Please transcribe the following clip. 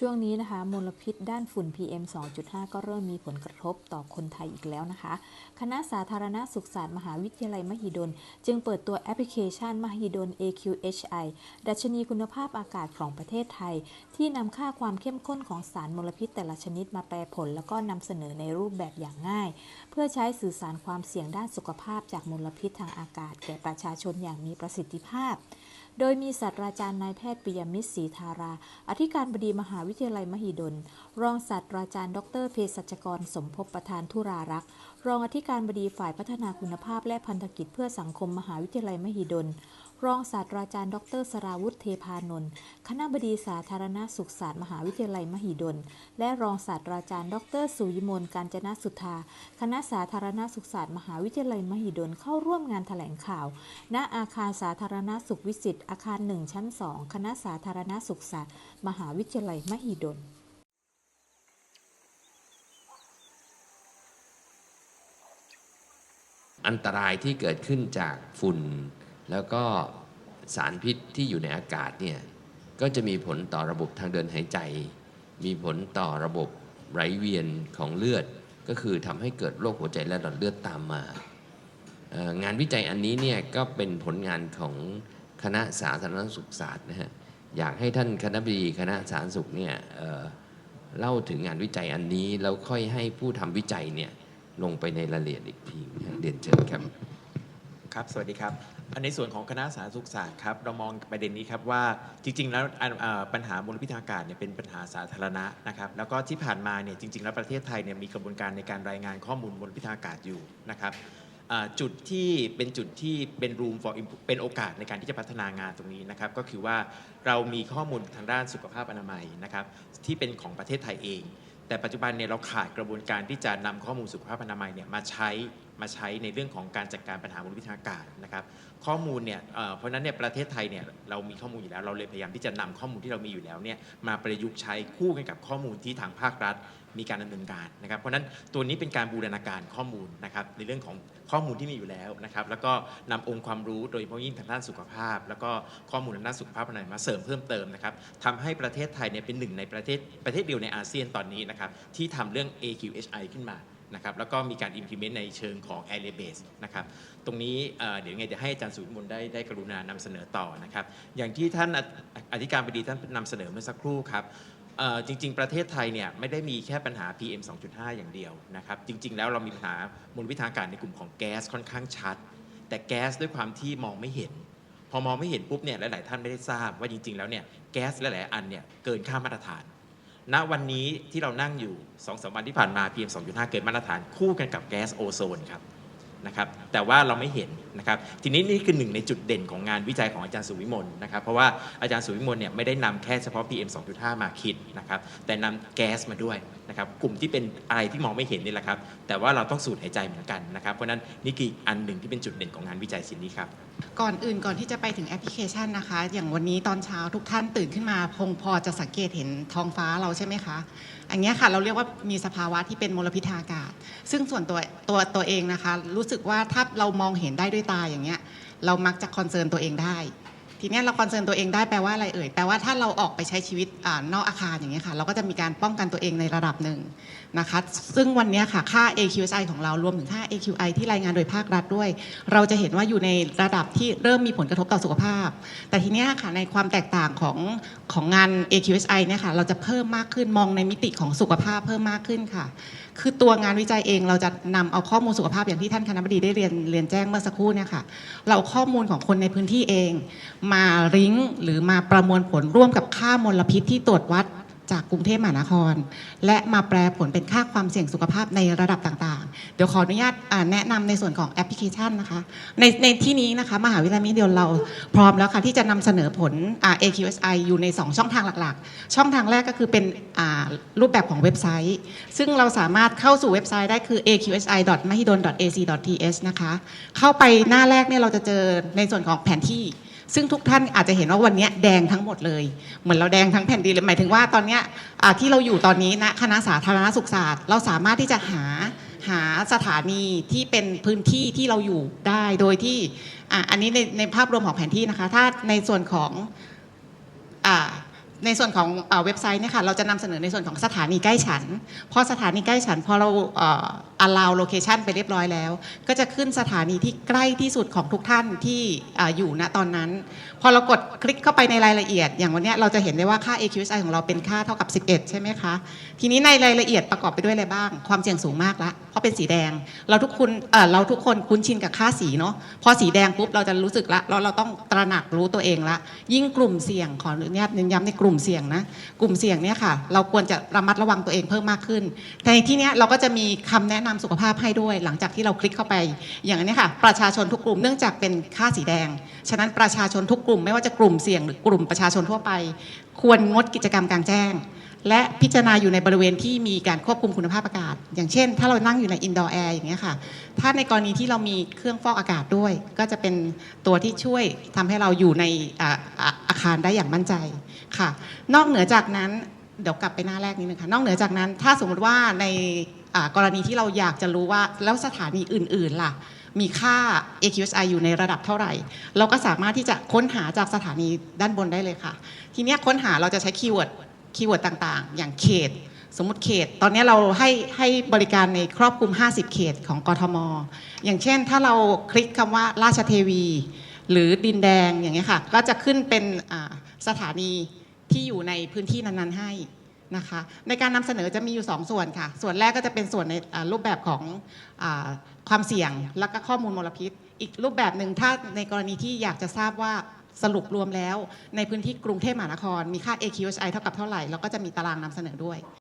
ช่วงนี้นะคะมลพิษด้านฝุ่น PM 2.5 ก็เริ่มมีผลกระทบต่อคนไทยอีกแล้วนะคะ คณะสาธารณสุขศาสตร์มหาวิทยาลัยมหิดล จึงเปิดตัวแอปพลิเคชันมหิดล AQHI ดัชนีคุณภาพอากาศของประเทศไทย ที่นำค่าความเข้มข้นของสารมลพิษแต่ละชนิดมาแปลผล แล้วก็นำเสนอในรูปแบบอย่างง่าย เพื่อใช้สื่อสารความเสี่ยงด้านสุขภาพจากมลพิษทางอากาศ แก่ประชาชนอย่างมีประสิทธิภาพ โดยมีศาสตราจารย์นายแพทย์ปิยมิตรศรีธารา อธิการบดีมหาวิทยาลัยมหิดล รองศาสตราจารย์ ดรเภสัชกร สมภพประธานธุรารักษ์ รองอธิการบดีฝ่ายพัฒนาคุณภาพและพันธกิจเพื่อสังคมมหาวิทยาลัยมหิดล รองศาสตราจารย์ ดรสราวุฒิเทพานนท์คณะบดีสาธารณสุขศาสตร์มหาวิทยาลัยมหิดล และรองศาสตราจารย์ ดรสุวิมลการจนสุธา คณะสาธารณสุขศาสตร์มหาวิทยาลัยมหิดลเข้าร่วมงานแถลงข่าว ณอาคารสาธารณสุขวิสิตอาคารหนึ่งชั้นสองคณะสาธารณสุขศาสตร์ มหาวิทยาลัยมหิดลอันตรายที่เกิดขึ้นจากฝุ่น แล้วก็สารพิษที่อยู่ในอากาศเนี่ยก็จะมีผลต่อระบบทางเดินหายใจ มีผลต่อระบบไหลเวียนของเลือด ก็คือทำให้เกิดโรคหัวใจและหลอดเลือดตามมา งานวิจัยอันนี้เนี่ยก็เป็นผลงานของคณะสาธารณสุขศาสตร์นะฮะ อยากให้ท่านคณะบดีคณะสาธารณสุขเนี่ยเเล่าถึงงานวิจัยอันนี้ แล้วค่อยให้ผู้ทำวิจัยเนี่ยลงไปในรายละเอียดอีกทีเรียนเชิญครับ ครับ สวัสดีครับ ในส่วนของคณะสาธารณสุขศาสตร์ครับเรามองประเด็นนี้ครับว่าจริง ๆ แล้วปัญหามลพิษทางอากาศเนี่ยเป็นปัญหาสาธารณะนะครับแล้วก็ที่ผ่านมาเนี่ยจริง ๆ แล้วประเทศไทยเนี่ยมีกระบวนการในการรายงานข้อมูลมลพิษทางอากาศอยู่นะครับจุดที่เป็นจุดที่เป็น room for เป็นโอกาสในการที่จะพัฒนางานตรงนี้นะครับ ก็คือว่าเรามีข้อมูลทางด้านสุขภาพอนามัยนะครับ ที่เป็นของประเทศไทยเอง แต่ปัจจุบันเนี่ยเราขาดกระบวนการที่จะนำข้อมูลสุขภาพอนามัยเนี่ยมาใช้ มาใช้ในเรื่องของการจัดการปัญหามลพิษทางอากาศนะครับ ข้อมูลเนี่ยเเพราะนั้นเนี่ยประเทศไทยเนี่ยเรามีข้อมูลอยู่แล้ว เราเลยพยายามที่จะนำข้อมูลที่เรามีอยู่แล้วเนี่ยมาประยุกต์ใช้คู่กันกับข้อมูลที่ทางภาครัฐ มีการดำเนินการนะครับ เพราะนั้นตัวนี้เป็นการบูรณาการข้อมูลนะครับในเรื่องของข้อมูลที่มีอยู่แล้วนะครับ แล้วก็นำองค์ความรู้โดยเฉพาะยิ่งทางด้านสุขภาพ แล้วก็ข้อมูลทางด้านสุขภาพภายในมาเสริมเพิ่มเติมนะครับทำให้ประเทศไทยเนี่ยเป็นหนึ่งในประเทศประเทศเดียวในอาเซียนตอนนี้นะครับที่ทำเรื่อง AQHI ขึ้นมา นะครับแล้วก็มีการ implement ในเชิงของ area base นะครับตรงนี้เดี๋ยวไงจะให้อาจารย์สุวิมลได้ได้กรุณานำเสนอต่อนะครับอย่างที่ท่านอธิการบดีท่านนำเสนอเมื่อสักครู่ครับจริง ๆ ประเทศไทยเนี่ยไม่ได้มีแค่ปัญหา PM 2.5 อย่างเดียวนะครับจริง ๆ แล้วเรามีปัญหามลพิษทางอากาศในกลุ่มของแก๊สค่อนข้างชัด แต่แก๊สด้วยความที่มองไม่เห็น พอมองไม่เห็นปุ๊บเนี่ยหลาย ๆ ท่านไม่ได้ทราบว่าจริง ๆ แล้วเนี่ยแก๊สหลาย ๆ อันเนี่ยเกินค่ามาตรฐาน ณวันนี้ที่เรานั่งอยู่2อสวันที่ผ่านมา PM 2.5 เกินมาตรฐานคู่กันกับแก๊สโอโซนครับนะครับแต่ว่าเราไม่เห็นนะครับทีนี้นี่คือหนึ่งในจุดเด่นของงานวิจัยของอาจารย์สุวิมลนะครับเพราะว่าอาจารย์สุวิมลเนี่ยไม่ได้นำแค่เฉพาะ PM 2.5 มาคิดนะครับแต่นำแก๊สมาด้วย นะครับกลุ่มที่เป็นอะไรที่มองไม่เห็นนี่แหละครับ แต่ว่าเราต้องสูดหายใจเหมือนกันนะครับ เพราะนั้นนี่คืออีกอันหนึ่งที่เป็นจุดเด่นของงานวิจัยชิ้นนี้ครับ ก่อนอื่นก่อนที่จะไปถึงแอปพลิเคชันนะคะ อย่างวันนี้ตอนเช้าทุกท่านตื่นขึ้นมาคงพอจะสังเกตเห็นท้องฟ้าเราใช่ไหมคะ อันเนี้ยค่ะเราเรียกว่ามีสภาวะที่เป็นมลพิษทางอากาศ ซึ่งส่วนตัวตัวตัวเองนะคะ รู้สึกว่าถ้าเรามองเห็นได้ด้วยตาอย่างเงี้ยเรามักจะคอนเซิร์นตัวเองได้ ทีนี้เราคอนเซิร์นตัวเองได้แปลว่าอะไรเอ่ยแปลว่าถ้าเราออกไปใช้ชีวิตอนอกอาคารอย่างเงี้ยค่ะเราก็จะมีการป้องกันตัวเองในระดับหนึ่งนะคะซึ่งวันนี้ค่ะค่า AQSI ของเรารวมถึงค่า AQI ที่รายงานโดยภาครัฐด้วย เราจะเห็นว่าอยู่ในระดับที่เริ่มมีผลกระทบต่อสุขภาพ แต่ทีนี้ค่ะในความแตกต่างของของงาน AQSI เนี่ยค่ะเราจะเพิ่มมากขึ้นมองในมิติของสุขภาพเพิ่มมากขึ้นค่ะ คือตัวงานวิจัยเองเราจะนำเอาข้อมูลสุขภาพอย่างที่ท่านคณะบดีได้เรียนเรียนแจ้งเมื่อสักครู่เนี่ยค่ะเราเอาข้อมูลของคนในพื้นที่เองมาาริงหรือมาประมวลผลร่วมกับค่ามลพิษที่ตรวจวัดจากกรุงเทพมหานคร และมาแปลผลเป็นค่าความเสี่ยงสุขภาพในระดับต่างๆ เดี๋ยวขออนุญาตแนะนำในส่วนของแอปพลิเคชันนะคะในในที่นี้นะคะมหาวิทยาลัยมิเดียเราพร้อมแล้วค่ะที่จะนำเสนอผลอ AQSI อยู่ใน 2 ช่องทางหลักๆ ช่องทางแรกก็คือเป็นรูปแบบของเว็บไซต์ ซึ่งเราสามารถเข้าสู่เว็บไซต์ได้คือ aqsi.mahidol.ac.th นะคะเข้าไปหน้าแรกเนี่ยเราจะเจอในส่วนของแผนที่ ซึ่งทุกท่านอาจจะเห็นว่าวันนี้แดงทั้งหมดเลย เหมือนเราแดงทั้งแผ่นดินเลยหมายถึงว่าตอนนี้ที่เราอยู่ตอนนี้ณคณะสาธารณสุขศาสตร์ เราสามารถที่จะหาหาสถานีที่เป็นพื้นที่ที่เราอยู่ได้โดยที่อันนี้ในในภาพรวมของแผนที่นะคะ ถ้าในส่วนของ ในส่วนของเว็บไซต์เนี่ยค่ะเราจะนำเสนอในส่วนของสถานีใกล้ฉัน พอสถานีใกล้ฉันพอเราอ่อ allow location ไปเรียบร้อยแล้ว ก็จะขึ้นสถานีที่ใกล้ที่สุดของทุกท่านที่อยู่ณตอนนั้น พอเรากดคลิกเข้าไปในรายละเอียด อย่างวันนี้เราจะเห็นได้ว่าค่า AQSI ของเราเป็นค่าเท่ากับ 11 ใช่ไหมคะ ทีนี้ในรายละเอียดประกอบไปด้วยอะไรบ้าง ความเสี่ยงสูงมากละ ราะเป็นสีแดง เราทุกคนเราทุกคนคุ้นชินกับค่าสีเนาะพอสีแดงปุ๊บเราจะรู้สึกละเราเราต้องตระหนักรู้ตัวเองละ ยิ่งกลุ่มเสี่ยงขออนุญาตเน้นย้ำในกลุ่มเสี่ยงนะกลุ่มเสี่ยงเนี่ยค่ะ เราควรจะระมัดระวังตัวเองเพิ่มมากขึ้นแต่ในที่นี้เราก็จะมีคำแนะนำสุขภาพให้ด้วย หลังจากที่เราคลิกเข้าไป อย่างนี้ค่ะ ประชาชนทุกกลุ่มเนื่องจากเป็นค่าสีแดง ฉะนั้นประชาชนทุกกลุ่มไม่ว่าจะกลุ่มเสี่ยงหรือกลุ่มประชาชนทั่วไป ควรงดกิจกรรมกลางแจ้ง และพิจารณาอยู่ในบริเวณที่มีการควบคุมคุณภาพอากาศ อย่างเช่น ถ้าเรานั่งอยู่ในอินดอร์แอร์อย่างเงี้ยค่ะ ถ้าในกรณีที่เรามีเครื่องฟอกอากาศด้วย ก็จะเป็นตัวที่ช่วยทำให้เราอยู่ในอาคารได้อย่างมั่นใจค่ะ นอกเหนือจากนั้นเดี๋ยวกลับไปหน้าแรกนิดนึงค่ะ นอกเหนือจากนั้น ถ้าสมมติว่าในกรณีที่เราอยากจะรู้ว่าแล้วสถานีอื่น ๆ ล่ะ มีค่า AQSI อยู่ในระดับเท่าไหร่ เราก็สามารถที่จะค้นหาจากสถานีด้านบนได้เลยค่ะ ทีนี้ค้นหาเราจะใช้คีย์เวิร์ด คีย์เวิร์ดต่างๆ อย่างเขต สมมติเขต ตอนนี้เราให้ให้บริการในครอบคลุม 50 เขตของกทม อย่างเช่นถ้าเราคลิกคำว่าราชเทวี หรือดินแดงอย่างเงี้ยค่ะก็จะขึ้นเป็นสถานีที่อยู่ในพื้นที่นั้นๆให้นะคะในการนำเสนอจะมีอยู่ 2 ส่วนค่ะ ส่วนแรกก็จะเป็นส่วนในรูปแบบของอความเสี่ยง แล้วก็ข้อมูลมลพิษ อีกรูปแบบหนึ่งถ้าในกรณีที่อยากจะทราบว่า สรุปรวมแล้วในพื้นที่กรุงเทพมหานครมีค่า AQHI เท่ากับเท่าไหร่ แล้วก็จะมีตารางนำเสนอด้วย